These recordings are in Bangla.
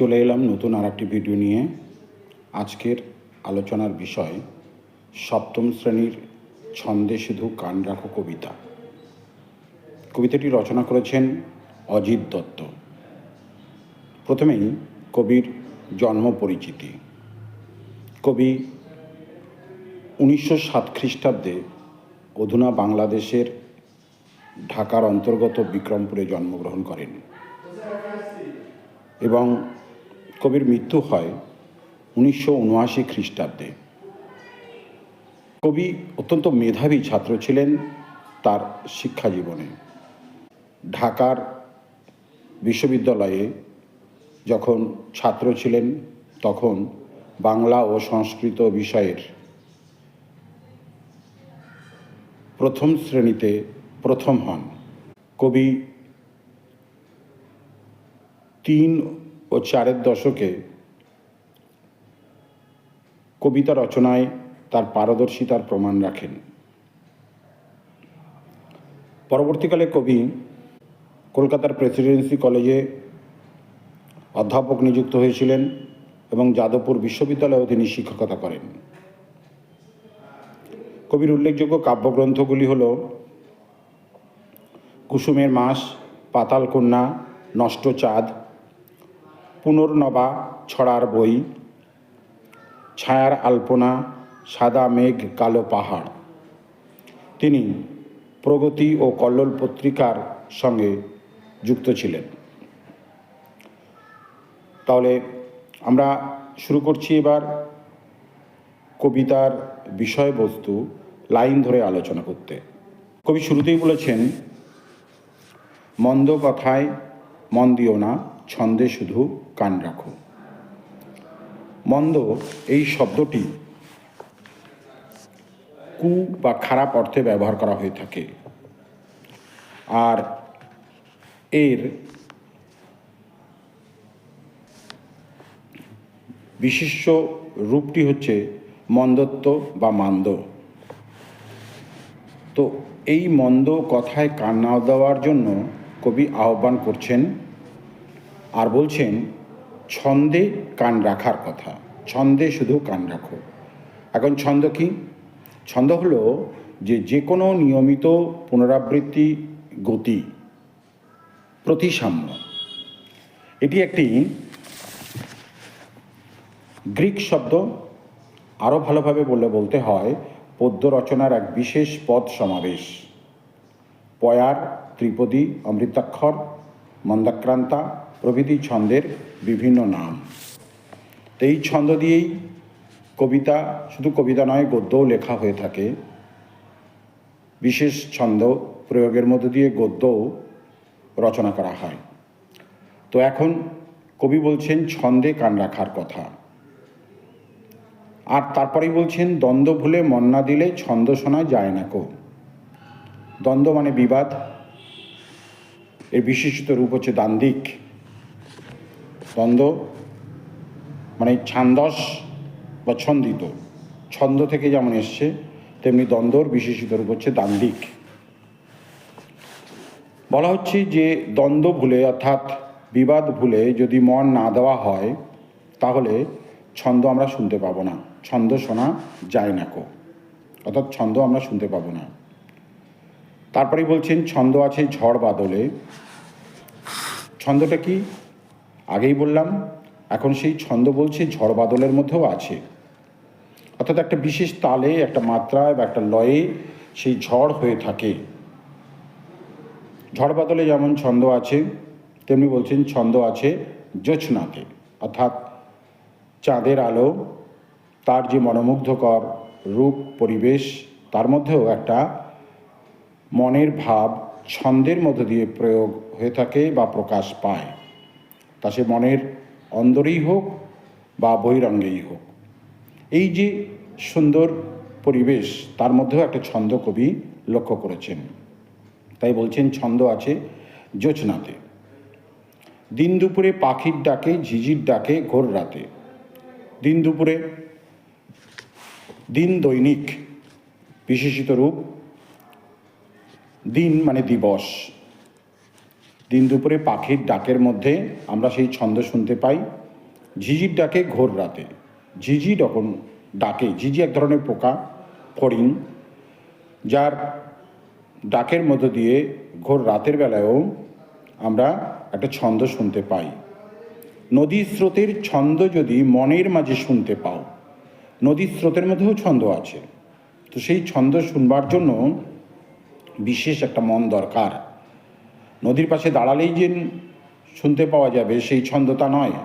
চলে এলাম নতুন আর একটি ভিডিও নিয়ে। আজকের আলোচনার বিষয়, সপ্তম শ্রেণির ছন্দে শুধু কান রাখো কবিতা। কবিতাটি রচনা করেছেন অজিত দত্ত। প্রথমেই কবির জন্ম পরিচিতি। কবি উনিশশো সাত খ্রিস্টাব্দে অধুনা বাংলাদেশের ঢাকার অন্তর্গত বিক্রমপুরে জন্মগ্রহণ করেন এবং কবির মৃত্যু হয় উনিশশো উনআশি খ্রিস্টাব্দে। কবি অত্যন্ত মেধাবী ছাত্র ছিলেন তার শিক্ষা জীবনে। ঢাকার বিশ্ববিদ্যালয়ে যখন ছাত্র ছিলেন, তখন বাংলা ও সংস্কৃত বিষয়ের প্রথম শ্রেণীতে প্রথম হন। কবি তিন ও চারের দশকে কবিতা রচনায় তার পারদর্শিতার প্রমাণ রাখেন। পরবর্তীকালে কবি কলকাতার প্রেসিডেন্সি কলেজে অধ্যাপক নিযুক্ত হয়েছিলেন এবং যাদবপুর বিশ্ববিদ্যালয়েও তিনি শিক্ষকতা করেন। কবির উল্লেখযোগ্য কাব্যগ্রন্থগুলি হল কুসুমের মাস, পাতাল কন্যা, নষ্ট চাঁদ পুনর্নবা ছড়ার বই। ছায়ার আলপনা, সাদা মেঘ, কালো পাহাড়। তিনি প্রগতি ও কল্লোল পত্রিকার সঙ্গে যুক্ত ছিলেন। তাহলে আমরা শুরু করছি এবার কবিতার বিষয়বস্তু, লাইন ধরে আলোচনা করতে। কবি শুরুতেই বলেছেন, মন্দ কথায় মন দিও না ছন্দে শুধু কান রাখো। মন্দ এই শব্দটি কু বা খারাপ অর্থে ব্যবহার করা হয়ে থাকে। আর এর বিশিষ্ট রূপটি হচ্ছে মন্দত্ব বা মান্দ। তো এই মন্দ কথায় কান না দেওয়ার জন্য কবি আহ্বান করছেন আর বলছেন, ছন্দে কান রাখার কথা। ছন্দে শুধু কান রাখো। এখন ছন্দ কি? ছন্দ হলো যে যে কোনো নিয়মিত পুনরাবৃত্তি গতি, প্রতিসাম্য। এটি একটি গ্রিক শব্দ। আরও ভালোভাবে বললে বলতে হয়, পদ্য রচনার এক বিশেষ পদ সমাবেশ। পয়ার, ত্রিপদী, অমৃতাক্ষর, মন্দাক্রান্তা প্রভৃতি ছন্দের বিভিন্ন নাম। তো এই ছন্দ দিয়েই কবিতা, শুধু কবিতা নয়, গদ্যও লেখা হয়ে থাকে। বিশেষ ছন্দ প্রয়োগের মধ্য দিয়ে গদ্যও রচনা করা হয়। তো এখন কবি বলছেন, ছন্দে কান রাখার কথা। আর তারপরেই বলছেন, দ্বন্দ্ব ভুলে মন না দিলে ছন্দ শোনা যায় না কো। দ্বন্দ্ব মানে বিবাদ। এর বিশেষিত রূপ হচ্ছে দান্দিক দ্বন্দ্ব মানে ছান্দস বা ছন্দিত। ছন্দ থেকে যেমন এসছে, তেমনি দ্বন্দ্বর বিশেষিত রূপ হচ্ছে দান্দিক বলা হচ্ছে যে দ্বন্দ্ব ভুলে, অর্থাৎ বিবাদ ভুলে যদি মন না দেওয়া হয়, তাহলে ছন্দ আমরা শুনতে পাবো না। ছন্দ শোনা যায় না কো। অর্থাৎ ছন্দ আমরা শুনতে পাবো না। তারপরেই বলছেন, ছন্দ আছে ঝড় বাদলে। ছন্দটা কি? আগেই বললাম, এখন সেই ছন্দ বলছে ঝড় বাদলের মধ্যেও আছে। অর্থাৎ একটা বিশেষ তালে, একটা মাত্রায় বা একটা লয়ে সেই ঝড় হয়ে থাকে। ঝড় বাদলে যেমন ছন্দ আছে, তেমনি বলছেন ছন্দ আছে জোছনাতে অর্থাৎ চাঁদের আলো, তার যে মনোমুগ্ধকর রূপ, পরিবেশ, তার মধ্যেও একটা মনের ভাব ছন্দের মধ্য দিয়ে প্রয়োগ হয়ে থাকে বা প্রকাশ পায়। তা সে মনের অন্দরেই হোক বা বহিরঙ্গেই হোক। এই যে সুন্দর পরিবেশ, তার মধ্যেও একটা ছন্দ কবি লক্ষ্য করেছেন। তাই বলছেন, ছন্দ আছে জোছনাতে। দিন দুপুরে পাখির ডাকে, ঝিঝির ডাকে, ঘোর রাতে। দিন দুপুরে দিন দৈনিক বিশেষিত রূপ। দিন মানে দিবস। দিন দুপুরে পাখির ডাকের মধ্যে আমরা সেই ছন্দ শুনতে পাই। ঝিঝির ডাকে ঘোর রাতে। ঝিঝি যখন ডাকে, ঝিঝি এক ধরনের পোকা, ফড়িং, যার ডাকের মধ্য দিয়ে ঘোর রাতের বেলায়ও আমরা একটা ছন্দ শুনতে পাই। নদীর স্রোতের ছন্দ যদি মনের মাঝে শুনতে পাও নদীর স্রোতের মধ্যেও ছন্দ আছে। তো সেই ছন্দ শুনবার জন্য বিশেষ একটা মন দরকার। নদীর পাশে দাঁড়ালেই যে শুনতে পাওয়া যাবে, সেই ছন্দ তা নয়।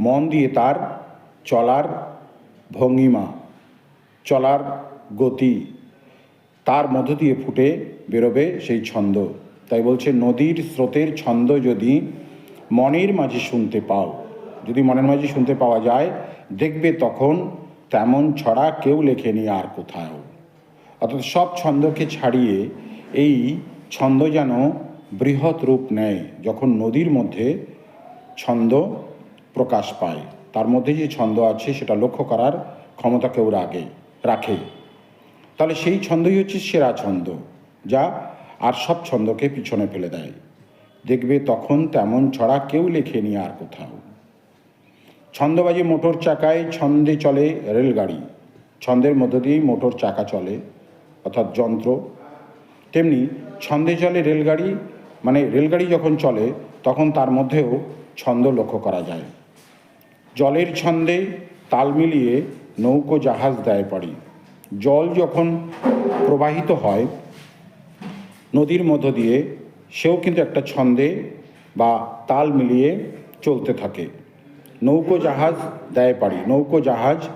মন দিয়ে তার চলার ভঙ্গিমা, চলার গতি, তার মধ্য দিয়ে ফুটে বেরোবে সেই ছন্দ। তাই বলছে, নদীর স্রোতের ছন্দ যদি মনের মাঝে শুনতে পাও, যদি মনের মাঝে শুনতে পাওয়া যায়, দেখবে তখন তেমন ছড়া কেউ লেখেনি আর কোথাও। অর্থাৎ সব ছন্দকে ছাড়িয়ে এই ছন্দ যেন বৃহৎ রূপ নেয় যখন নদীর মধ্যে ছন্দ প্রকাশ পায়। তার মধ্যে যে ছন্দ আছে, সেটা লক্ষ্য করার ক্ষমতা কেউ রাগে রাখে। তাহলে সেই ছন্দই হচ্ছে সেরা ছন্দ, যা আর সব ছন্দকে পিছনে ফেলে দেয়। দেখবে তখন তেমন ছড়া কেউ লেখেনি আর কোথাও। ছন্দবাজি মোটর চাকায় ছন্দে চলে রেলগাড়ি। ছন্দের মধ্য দিয়েই মোটর চাকা চলে, অর্থাৎ যন্ত্র। তেমনি ছন্দে চলে রেলগাড়ি মানে রেলগাড়ি যখন চলে, তখন তার মধ্যেও ছন্দ লক্ষ্য করা যায়। জলের ছন্দে তাল মিলিয়ে নৌকো জাহাজ দেয় পারি জল যখন প্রবাহিত হয়, নদীর মধ্য দিয়ে, সেও কিন্তু একটা ছন্দে বা তাল মিলিয়ে চলতে থাকে। নৌকো জাহাজ দেয় পাড়ি। নৌকো জাহাজ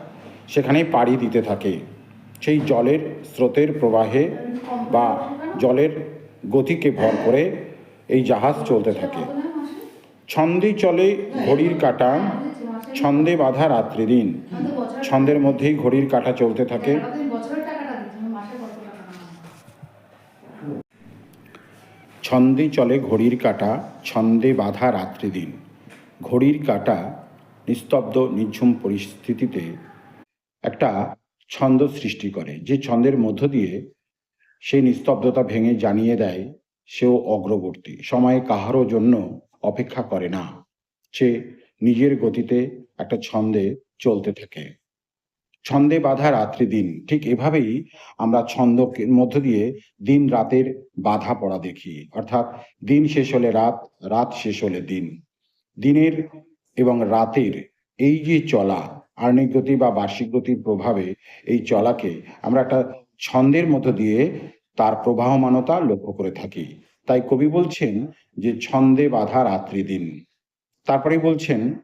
সেখানে পাড়ি দিতে থাকে। সেই জলের স্রোতের প্রবাহে বা জলের গতিকে ভর করে এই জাহাজ চলতে থাকে। ছন্দে চলে ঘড়ির কাঁটা, ছন্দে বাঁধা রাত্রি দিন। ছন্দের মধ্যেই ঘড়ির কাঁটা চলতে থাকে। ছন্দে চলে ঘড়ির কাঁটা, ছন্দে বাঁধা রাত্রি দিন। ঘড়ির কাঁটা নিস্তব্ধ, নিঝুম পরিস্থিতিতে একটা ছন্দ সৃষ্টি করে, যে ছন্দের মধ্য দিয়ে সেই নিস্তব্ধতা ভেঙে জানিয়ে দেয় সেও অগ্রবর্তী। সময় কাহারও জন্য অপেক্ষা করে না। সে নিজের গতিতে একটা ছন্দে চলতে থাকে। ছন্দে বাধা রাত্রি দিন, ঠিক এভাবেই আমরা ছন্দের মধ্য দিয়ে দিন রাতের বাধা পড়া দেখি। অর্থাৎ দিন শেষ হলে রাত রাত শেষ হলে দিন। দিনের এবং রাতের এই যে চলা, আর্নিক গতি বা বার্ষিক গতির প্রভাবে এই চলাকে আমরা একটা ছন্দের মধ্য দিয়ে তার প্রবাহমানতা লক্ষ্য করে থাকি। তাই কবি বলছেন যে, ছন্দে বাধা রাত্রি দিন। তারপরে বলছেন,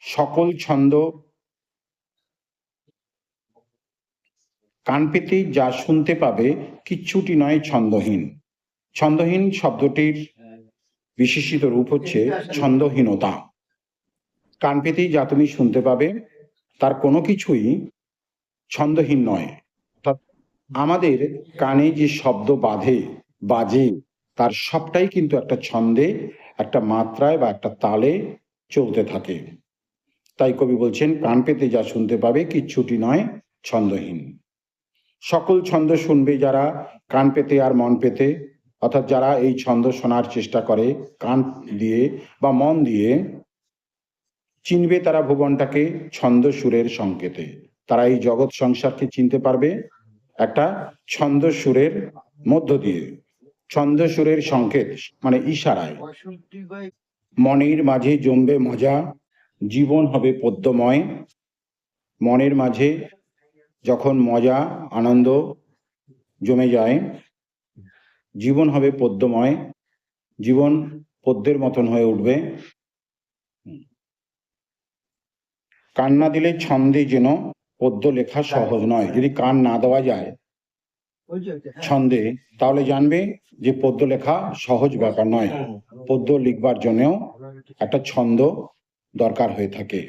সকল ছন্দ কান পেতেই যা শুনতে পাবে কিচ্ছুটি নয় ছন্দহীন। ছন্দহীন শব্দটির বিশেষিত রূপ হচ্ছে ছন্দহীনতা। কান পেতেই যা তুমি শুনতে পাবে, তার কোনো কিছুই ছন্দহীন নয়। আমাদের কানে যে শব্দ বাঁধে, বাজে, তার সবটাই কিন্তু একটা ছন্দে, একটা মাত্রায় বা একটা তালে চলতে থাকে। তাই কবি বলছেন কান পেতে যা শুনতে পাবে কিচ্ছুটি নয়, ছন্দহীন। সকল ছন্দ শুনবে যারা কান পেতে আর মন পেতে, অর্থাৎ যারা এই ছন্দ শোনার চেষ্টা করে, কান দিয়ে বা মন দিয়ে, চিনবে তারা ভুবনটাকে ছন্দ সুরের সংকেতে। তারা এই জগৎ সংসারকে চিনতে পারবে একটা ছন্দ সুরের মধ্য দিয়ে। ছন্দ সুরের সংকেত মানে ইশারায়। মনের মাঝে জমবে মজা, জীবন হবে পদ্যময় মনের মাঝে যখন মজা, আনন্দ জমে যায়, জীবন হবে পদ্যময় জীবন পদ্মের মতন হয়ে উঠবে। কান্না দিলে ছন্দে যেন পদ্য লেখা সহজ নয়। যদি কান না দেওয়া যায় ছন্দে, তাহলে জানবে যে পদ্য লেখা সহজ ব্যাপার নয়। পদ্য লিখবার জন্যেও একটা ছন্দ দরকার হয়ে থাকে।